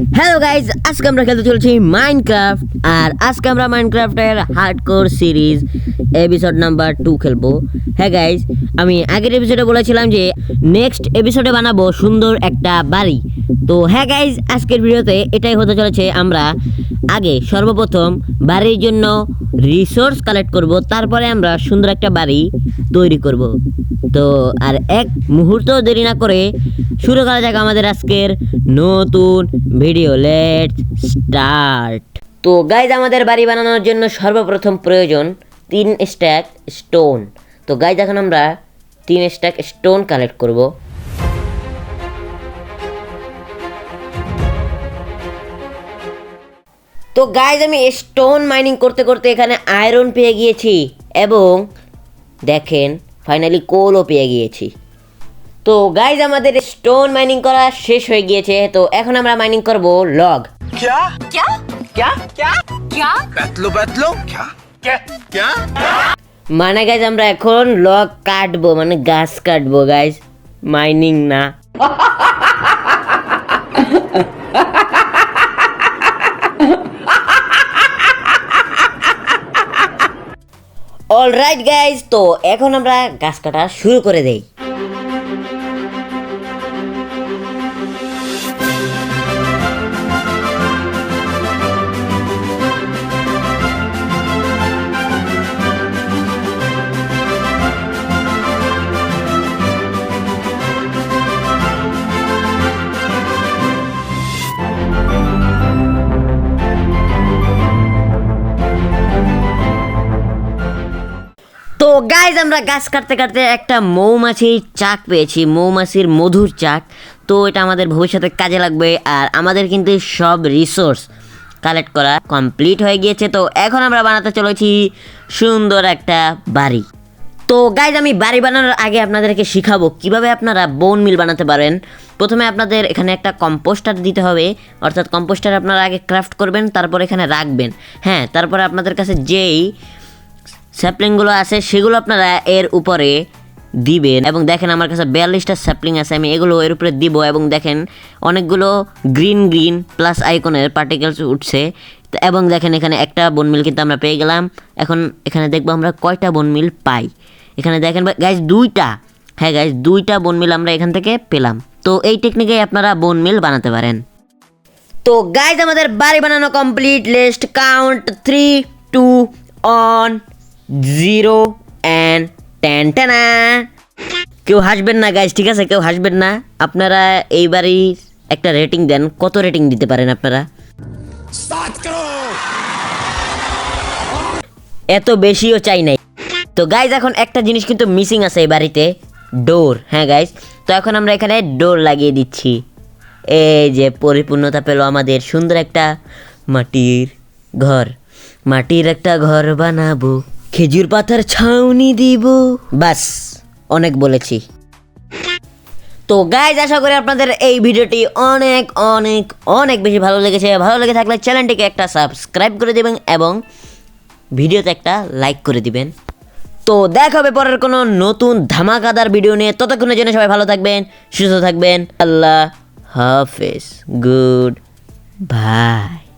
Hello guys আজকে আমরা খেলতে চলেছি মাইনক্রাফট আর আজকে আমরা মাইনক্রাফটের hardcore series episode number two খেলব। হ্যাঁ গাইজ আমি আগের এপিসোডে বলেছিলাম যে নেক্সট এপিসোডে বানাবো সুন্দর একটা বাড়ি। তো হ্যাঁ গাইজ আজকের ভিডিওতে এটাই হতে চলেছে, আমরা আগে সর্বপ্রথম বাড়ির জন্য রিসোর্স কালেক্ট করব, তারপরে আমরা সুন্দর একটা বাড়ি তৈরি করব। তো, আর এক মুহূর্ত দেরি না করে শুরু করা যাক আমাদের আজকের নতুন ভিডিও লেট স্টার্ট তো গাইজ আমাদের বাড়ি বানানোর জন্য সর্বপ্রথম প্রয়োজন তিন স্ট্যাক স্টোন তো গাইজ এখন আমরা তিন স্ট্যাক স্টোন কালেক্ট করব। তো গাইজ আমি স্টোন মাইনিং করতে করতে এখানে আয়রন পেয়ে গিয়েছি এবং দেখেন ফাইনালি কোলও পেয়ে গিয়েছি। তো গাইজ আমাদের স্টোন মাইনিং করা শেষ হয়ে গিয়েছে। তো এখন আমরা মাইনিং করব লগ মানে গাইজ আমরা এখন লগ কাটবো মানে গাছ কাটবো গাইজ মাইনিং না। অলরাইট গাইজ তো এখন আমরা গাছ কাটা শুরু করে দেই। গাইজ আমরা গাছ কাটতে কাটতে একটা মৌমাছির চাক পেয়েছি, মৌমাছির মধুর চাক। তো এটা আমাদের ভবিষ্যতে কাজে লাগবে আর আমাদের কিন্তু সব রিসোর্স কালেক্ট করা কমপ্লিট হয়ে গিয়েছে। তো এখন আমরা বানাতে চলেছি সুন্দর একটা বাড়ি। তো গাইজ আমি বাড়ি বানানোর আগে আপনাদেরকে শিখাবো কীভাবে আপনারা বোন মিল বানাতে পারেন। প্রথমে আপনাদের এখানে একটা কম্পোস্টার দিতে হবে, অর্থাৎ কম্পোস্টার আপনারা আগে ক্রাফট করবেন, তারপর এখানে রাখবেন। হ্যাঁ তারপরে আপনাদের কাছে যেই স্যাপলিংগুলো আছে, সেগুলো আপনারা এর উপরে দিবেন। এবং দেখেন আমার কাছে বিয়াল্লিশটা স্যাপলিং আছে, আমি এগুলো এর উপরে দিব এবং দেখেন অনেকগুলো গ্রিন গ্রিন প্লাস আইকনের পার্টিকেলস উঠছে। এবং দেখেন এখানে একটা বনমিল কিন্তু আমরা পেয়ে গেলাম। এখন এখানে দেখব আমরা কয়টা বনমিল পাই। এখানে দেখেন গাইজ দুইটা। হ্যাঁ গাইজ দুইটা বনমিল আমরা এখান থেকে পেলাম। তো এই টেকনিকেই আপনারা বনমিল বানাতে পারেন। তো গাইজ আমাদের বাড়ি বানানো complete list count three two one zero and tan ট্যানা কেউ হাসবেন না গাইজ ঠিক আছে? কেউ হাসবেন না। আপনারা এইবারই একটা রেটিং দেন। কত রেটিং দিতে পারেন আপনারা? এত বেশিও চাই নাই। তো গাইজ এখন একটা জিনিস কিন্তু মিসিং আছে এই বাড়িতে। ডোর হ্যাঁ গাইজ তো এখন আমরা এখানে ডোর লাগিয়ে দিচ্ছি। এই যে পরিপূর্ণতা পেল আমাদের। সুন্দর একটা মাটির ঘর। মাটির একটা ঘর বানাবো। খেজুর পাতার ছাউনি দিব। বাস, অনেক বলেছি। তো গাইজ আশা করি আপনাদের এই ভিডিওটি অনেক অনেক অনেক বেশি ভালো লেগেছে। ভালো লেগে থাকলে চ্যানেলটিকে একটা সাবস্ক্রাইব করে দেবেন এবং ভিডিওতে একটা লাইক করে দিবেন। তো দেখা হবে পরের কোনো নতুন ধামাকাদার ভিডিও নিয়ে। ততক্ষণের জন্য সবাই ভালো থাকবেন, সুস্থ থাকবেন। আল্লাহ হাফেজ। Good bye.